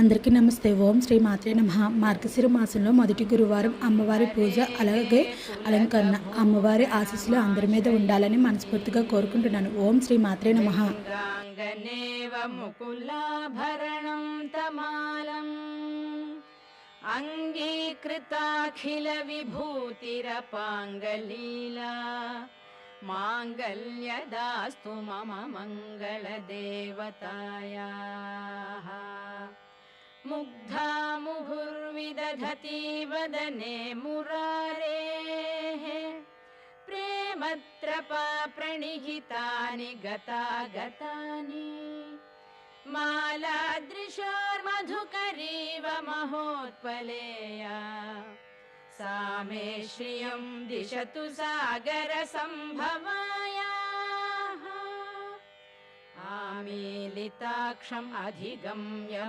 అందరికీ నమస్తే ఓం శ్రీ మాత్రే నమ మార్గశిర మాసంలో మొదటి గురువారం అమ్మవారి పూజ అలాగే అలంకరణ అమ్మవారి ఆశీస్సులు అందరి మీద ఉండాలని మనస్ఫూర్తిగా కోరుకుంటున్నాను ఓం శ్రీ మాత్రే నమ गाङ्गनेव मुकुलाभरणं तमालम् अङ्गीकृताखिलविभूतिरपाङ्गलीला माङ्गल्यदास्तु मम मङ्गलदेवतायाः मुग्धा मुहुर्विदधति वदने मुरारेः प्रेमत्रपा प्रणिहितानि गतागतानि मालादृशोर्मधुकरीव महोत्पलेया सा मे श्रियं दिशतु सागरसम्भवायाः। आमीलिताक्षम् अधिगम्य